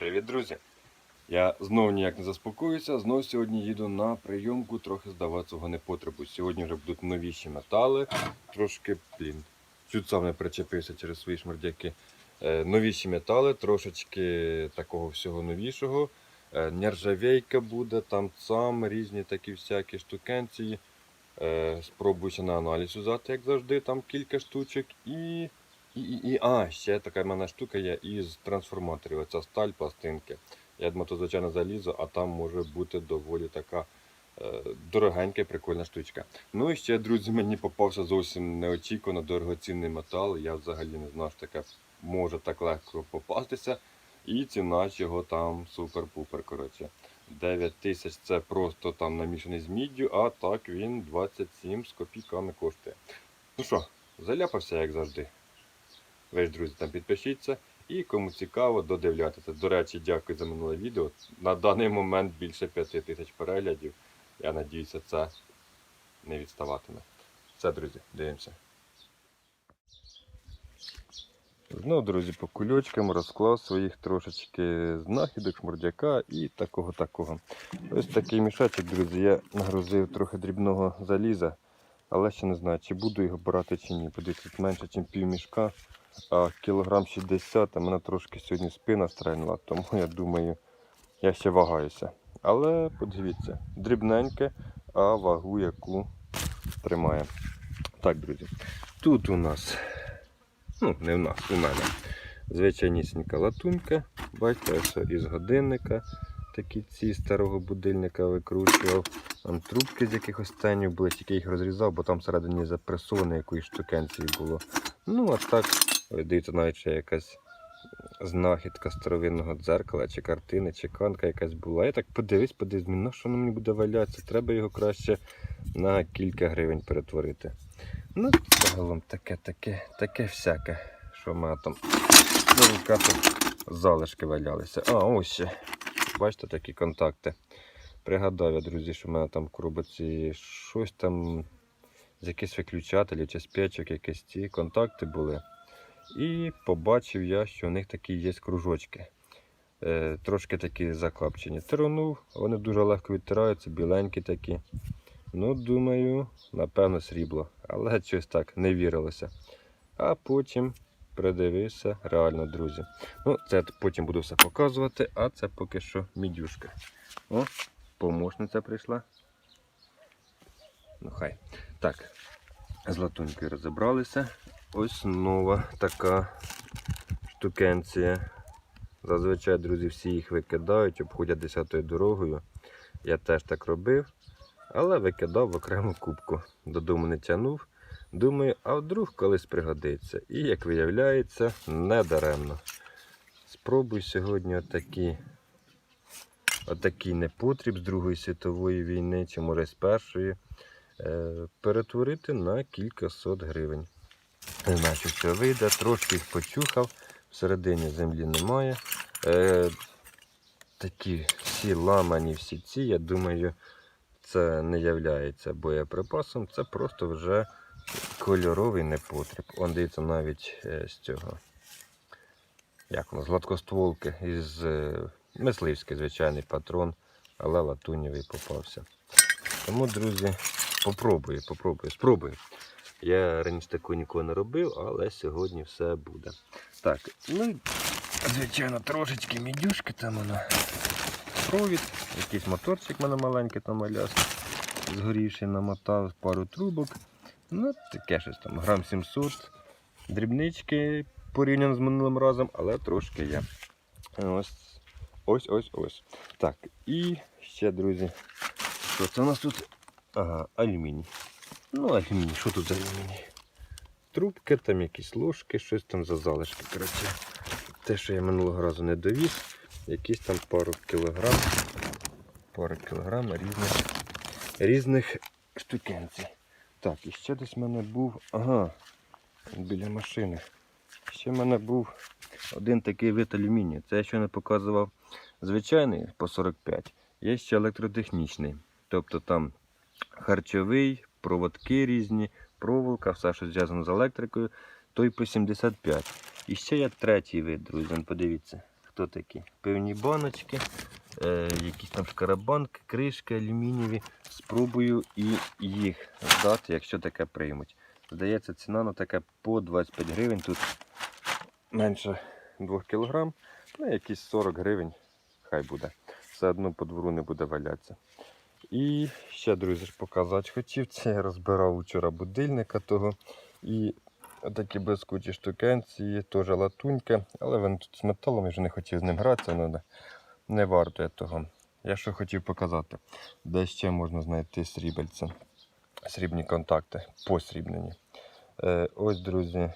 Привіт, друзі! Я знов ніяк не заспокоюся. Знов сьогодні їду на прийомку трохи здавати свого непотребу. Сьогодні вже будуть новіші метали. Трошки, блін, чуть сам не причепився через свої шмердяки. Е, новіші метали, трошечки такого всього новішого. Е, нержавейка буде, там сам, різні такі всякі штукенції. Е, спробую ще на аналіз взяти, як завжди, там кілька штучок. І і, і, і, а, ще така в мене штука є із трансформаторів. Оця сталь, пластинки. Я думаю, то звичайно залізо, а там може бути доволі така е, дорогенька, і прикольна штучка. Ну і ще, друзі, мені попався зовсім неочікувано дорогоцінний метал. Я взагалі не знав, що таке може так легко попастися. І ціна ж його там супер-пупер. коротше. 9 тисяч це просто там намішаний з міддю, а так він 27 з копійками коштує. Ну що, заляпався, як завжди. Ви ж, друзі, там підпишіться. І кому цікаво, додивляйтеся. До речі, дякую за минуле відео. На даний момент більше 5 тисяч переглядів. Я надіюся, це не відставатиме. Все, друзі, дивимося. Знову, друзі, по кульочкам розклав своїх трошечки знахідок, шмурдяка і такого-такого. Ось такий мішечок, друзі, я нагрузив трохи дрібного заліза, але ще не знаю, чи буду його брати чи ні. Подивіться, менше, ніж пів мішка, кілограм 60, а мене трошки сьогодні спина стрельнула, тому я думаю, я ще вагаюся. Але подивіться, дрібненьке, а вагу яку тримає. Так, друзі, тут у нас ну, не в нас, у мене. Звичайнісінька латунька. Бачите, ось із годинника. Такі ці старого будильника викручував. Там трубки з якихось тенів були, тільки їх розрізав, бо там всередині запресоване якоїсь штукенції було. Ну, а так, ось дивіться, навіть ще якась знахідка старовинного дзеркала, чи картини, чи канка якась була. Я так подивись, подивись, на що воно мені буде валятися. Треба його краще на кілька гривень перетворити. Ну, загалом таке, таке, таке всяке, що в мене там руках залишки валялися. А, ось ще. Бачите такі контакти. Пригадав я, друзі, що в мене там в коробці щось там з якихось виключателів чи з печок, якісь ці контакти були. І побачив я, що в них такі є кружочки. Е, трошки такі закапчені. Тронув, вони дуже легко відтираються, біленькі такі. Ну, думаю, напевно, срібло, але щось так не вірилося. А потім придивився, реально, друзі. Ну, це потім буду все показувати, а це поки що мідюшка. О, помощниця прийшла. Ну, хай. Так, з латунькою розібралися. Ось нова така штукенція. Зазвичай, друзі, всі їх викидають, обходять десятою дорогою. Я теж так робив. Але викидав в окрему кубку. Додому не тягнув. Думаю, а вдруг колись пригодиться. І, як виявляється, не даремно. Спробуй сьогодні отакі, отакий непотріб з Другої світової війни, чи може з першої, е, перетворити на кількасот гривень. Не все вийде, трошки їх почухав, всередині землі немає. Е, такі всі ламані, всі ці, я думаю, це не являється боєприпасом, це просто вже кольоровий непотріб. Он дивіться навіть е, з цього. Як воно, з гладкостволки із е, мисливський звичайний патрон, але латунєвий попався. Тому, друзі, попробую, попробую, спробую. Я раніше такого ніколи не робив, але сьогодні все буде. Так, ну звичайно, трошечки мідюшки там воно провід, якийсь моторчик в мене маленький там аляс, згорівший намотав, пару трубок. Ну, таке щось там, грам 700, дрібнички порівняно з минулим разом, але трошки є. Ось ось ось ось. Так, і ще, друзі, що це у нас тут? Ага, алюміній. Ну, алюміній, що тут за алюміній? Трубки, там якісь ложки, щось там за залишки. коротше. Те, що я минулого разу не довіз якісь там пару кілограм, пару кілограм різних, різних штукенцій. Так, і ще десь в мене був, ага, біля машини. Ще в мене був один такий вид алюмінію. Це я ще не показував звичайний по 45. Є ще електротехнічний. Тобто там харчовий, проводки різні, проволока, все, що зв'язано з електрикою, той по 75. І ще є третій вид, друзі, подивіться. хто такі? Певні баночки, е, якісь там шкарабанки, кришки алюмінієві. Спробую і їх здати, якщо таке приймуть. Здається, ціна на таке по 25 гривень. Тут менше 2 кг, ну якісь 40 гривень, хай буде. Все одно по двору не буде валятися. І ще, друзі, показати хотів. Це я розбирав вчора будильника того. І такі блискучі штукенці, теж латунька, але він тут з металом, я вже не хотів з ним гратися, але не, не варто того. Я що хотів показати, де ще можна знайти срібельце, срібні контакти, посрібнені. Е, ось, друзі,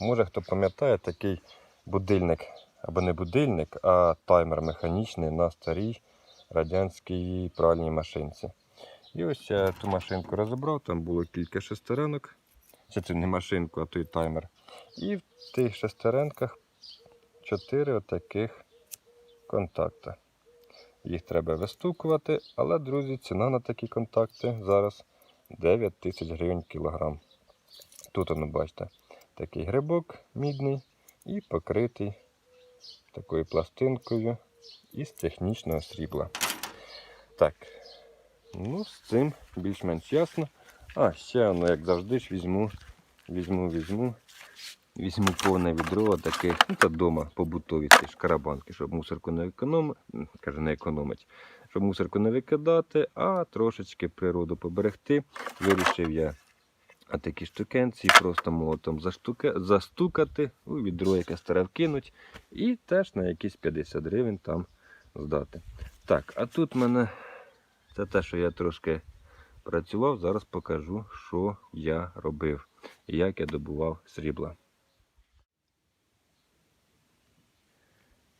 може хто пам'ятає такий будильник, або не будильник, а таймер механічний на старій радянській пральній машинці. І ось я ту машинку розібрав, там було кілька шестеренок. Чи це не машинку, а той таймер. І в тих шестеренках чотири отаких контакти. Їх треба вистукувати, але, друзі, ціна на такі контакти зараз 9 тисяч гривень кілограм. Тут воно бачите, такий грибок мідний і покритий такою пластинкою із технічного срібла. Так, ну з цим більш-менш ясно. А, ще воно, як завжди ж візьму, візьму, візьму, візьму повне відро таких, ну та вдома побутові ці шкарабанки, щоб мусорку не економити, каже, не економить, щоб мусорку не викидати, а трошечки природу поберегти. Вирішив я а такі штукенці просто молотом заштука, застукати, у відро, яке старе вкинуть, і теж на якісь 50 гривень там здати. Так, а тут в мене це те, що я трошки працював, зараз покажу, що я робив і як я добував срібла.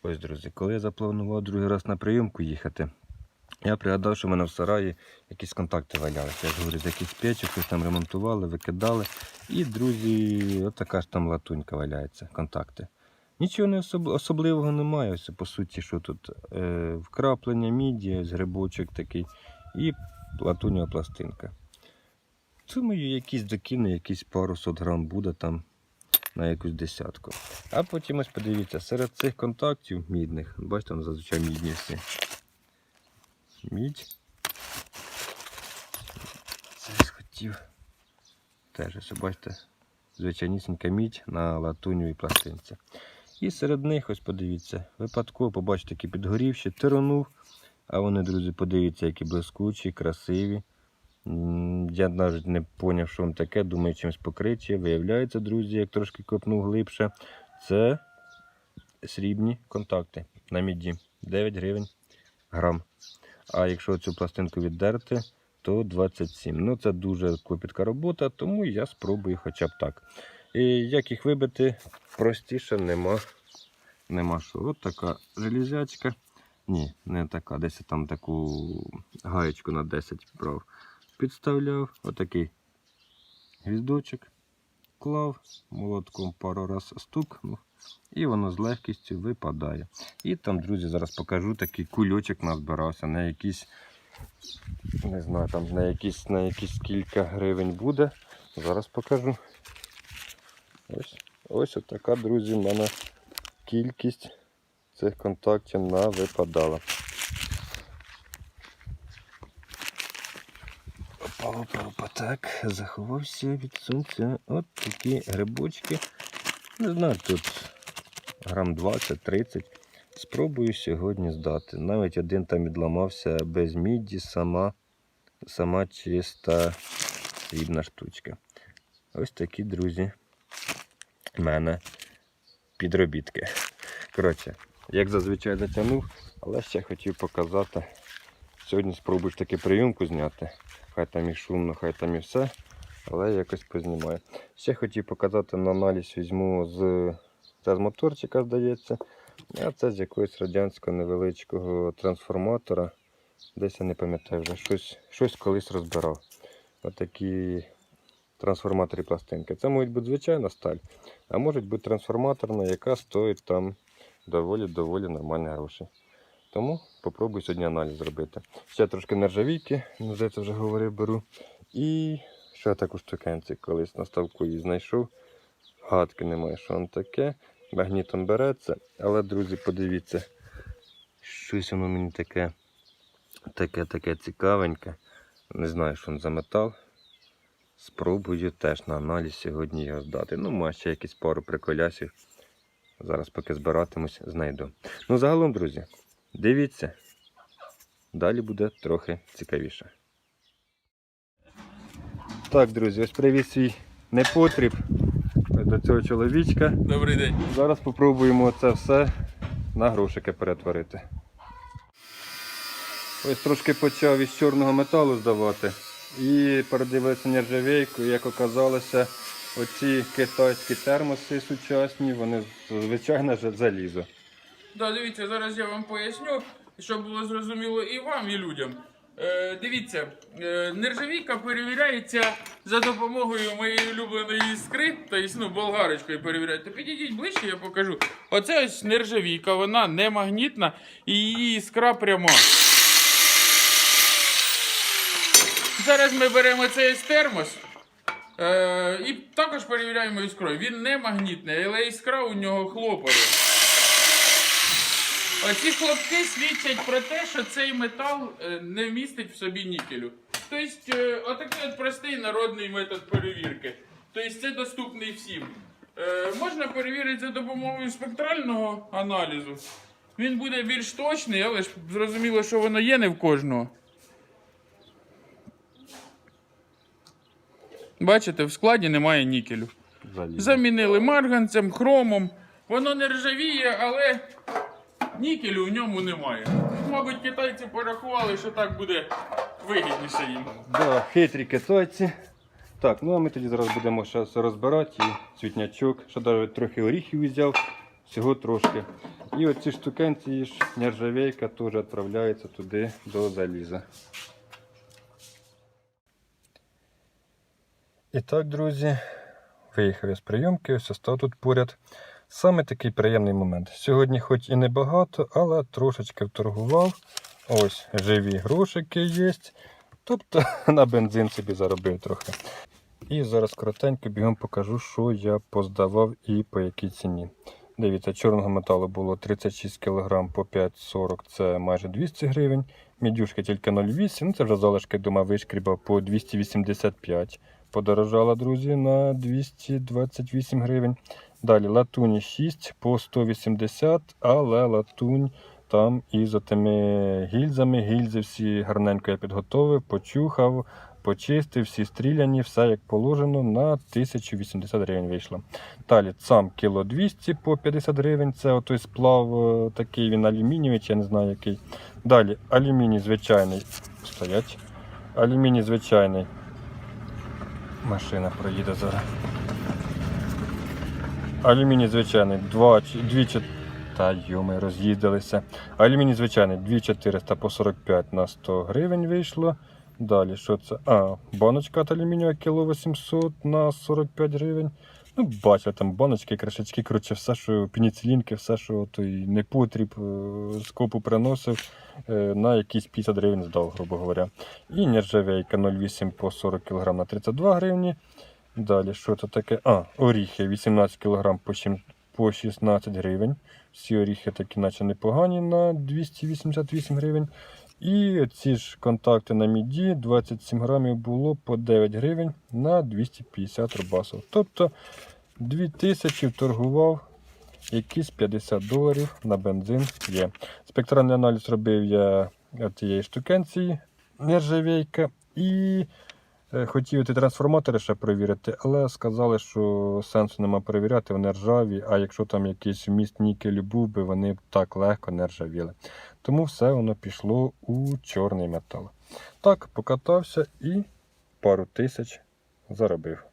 Ось, друзі, коли я запланував другий раз на прийомку їхати, я пригадав, що в мене в сараї якісь контакти валялися. Я ж говорю, з якихось печок, щось там ремонтували, викидали. І, друзі, отака ж там латунька валяється, контакти. Нічого не особ- особливого немає. Ось, по суті, що тут е, вкраплення міді, грибочок такий і латунєва пластинка. Думаю, якісь докине, якісь пару сот грам буде там на якусь десятку. А потім ось подивіться, серед цих контактів мідних, бачите, там зазвичай мідні всі. Мідь. Це ось хотів. Теж ось бачите, звичайнісінька мідь на латуньовій пластинці. І серед них, ось подивіться, випадково побачите, такі підгорівші, тиронув. А вони, друзі, подивіться, які блискучі, красиві. Я навіть не зрозумів, що воно таке, думаю, чимось покриті. Виявляється, друзі, як трошки копнув глибше, це срібні контакти на міді. 9 гривень грам. А якщо цю пластинку віддерти, то 27. Ну, це дуже клопітка робота, тому я спробую хоча б так. І як їх вибити, простіше нема, нема що. От така железячка. Ні, не така. Десь там таку гаєчку на 10 брав. Підставляв, отакий гвіздочок, клав, молотком пару раз стукнув, і воно з легкістю випадає. І там, друзі, зараз покажу такий кульочок назбирався на якісь, не знаю, там на якісь, на якісь кілька гривень буде. Зараз покажу. Ось, ось така, друзі, в мене кількість цих контактів на випадала. Опа, опа, опа, так, заховався від сонця. От такі грибочки. Не знаю, тут грам 20-30. Спробую сьогодні здати. Навіть один там відламався без міді, сама, сама чиста срібна штучка. Ось такі, друзі, мене підробітки. Коротше, як зазвичай затягнув, але ще хотів показати. Сьогодні спробую ж таки прийомку зняти. Хай там і шумно, хай там і все. Але якось познімаю. Ще хотів показати на аналіз візьму з, це з моторчика, здається. А це з якогось радянського невеличкого трансформатора. Десь я не пам'ятаю вже щось, щось колись розбирав. Отакі трансформаторі пластинки. Це можуть бути звичайна сталь, а може бути трансформаторна, яка стоїть там доволі-доволі нормальні гроші. Тому попробую сьогодні аналіз зробити. Ще трошки нержавійки, ну, здається, вже говорив, беру. І ще таку штукенці колись на ставку її знайшов. Гадки немає, що воно таке. магнітом береться, але, друзі, подивіться, щось воно мені таке, таке, таке цікавеньке. Не знаю, що він за метал. Спробую теж на аналіз сьогодні його здати. Ну, може ще якісь пару приколясів. Зараз, поки збиратимусь, знайду. Ну, загалом, друзі, дивіться. Далі буде трохи цікавіше. Так, друзі, ось привіз свій непотріб до цього чоловічка. Добрий день. Зараз спробуємо це все на грошики перетворити. Ось трошки почав із чорного металу здавати. І передивився нержавейку, і як оказалося, оці китайські термоси сучасні, вони звичайне залізо. Да, дивіться, зараз я вам поясню, щоб було зрозуміло і вам, і людям. Е, дивіться, е, нержавійка перевіряється за допомогою моєї улюбленої іскри, тобто ну, болгарочкою перевіряється. Підійдіть ближче, я покажу. Оце ось нержавійка, вона не магнітна і її іскра пряма. Зараз ми беремо цей термос. Е, і також перевіряємо іскрою. Він не магнітний, але іскра у нього хлопає. Оці хлопки свідчать про те, що цей метал е, не вмістить в собі нікелю. Тобто, е, отакий от простий народний метод перевірки. Тобто це доступний всім. Е, Можна перевірити за допомогою спектрального аналізу. Він буде більш точний, але ж зрозуміло, що воно є не в кожного. Бачите, в складі немає нікелю. Залізо. Замінили марганцем, хромом. Воно не ржавіє, але нікелю в ньому немає. Мабуть, китайці порахували, що так буде вигідніше їм. Да, хитрі китайці. Так, ну а ми тоді зараз будемо зараз розбирати і цвітнячок, що навіть трохи оріхів взяв, всього трошки. І оці штукенці нержавейка теж відправляється туди до заліза. І так, друзі, виїхав я з прийомки, ось став тут поряд. Саме такий приємний момент. Сьогодні, хоч і не багато, але трошечки вторгував. Ось живі грошики є. Тобто на бензин собі заробив трохи. І зараз коротенько бігом покажу, що я поздавав і по якій ціні. Дивіться, чорного металу було 36 кг по 5,40 це майже 200 гривень. Мідюшки тільки 0,8, ну це вже залишки дома вишкрібав по 285. Подорожала, друзі, на 228 гривень. Далі латуні 6 по 180, але латунь там і за тими гільзами. Гільзи всі гарненько я підготовив, почухав, почистив, всі стріляні, все як положено, на 1080 гривень вийшло. Далі сам кіло 200 по 50 гривень. Це отой сплав е, такий він алюмінієвий, я не знаю який. Далі алюміній звичайний. Стоять. Алюміній звичайний. Машина проїде зараз. Алюміній звичайний 2, 2 та йоми, роз'їздилися. Алюміній звичайний 2400 по 45 на 100 гривень вийшло. Далі, що це? А, баночка от алюмінієва кіло 800 на 45 гривень. Ну, бачите, там баночки, кришечки, коротше, все, що пеніцилінки, все, що той непотріб е, з копу приносив, е, на якісь 50 гривень здав, грубо говоря. І нержавейка 0,8 по 40 кг на 32 гривні. Далі, що це таке? А, оріхи 18 кг по, по 16 гривень. Всі оріхи такі, наче непогані на 288 гривень. І ці ж контакти на міді 27 грамів було по 9 гривень на 250 рубасов. Тобто 2000 торгував, якісь 50 доларів на бензин є. Спектральний аналіз робив я цієї штукенції нержавейка. І Е, Хотів ті трансформатори ще перевірити, але сказали, що сенсу нема перевіряти, вони ржаві, а якщо там якийсь вміст нікелю був би, вони б так легко не ржавіли. Тому все воно пішло у чорний метал. Так, покатався і пару тисяч заробив.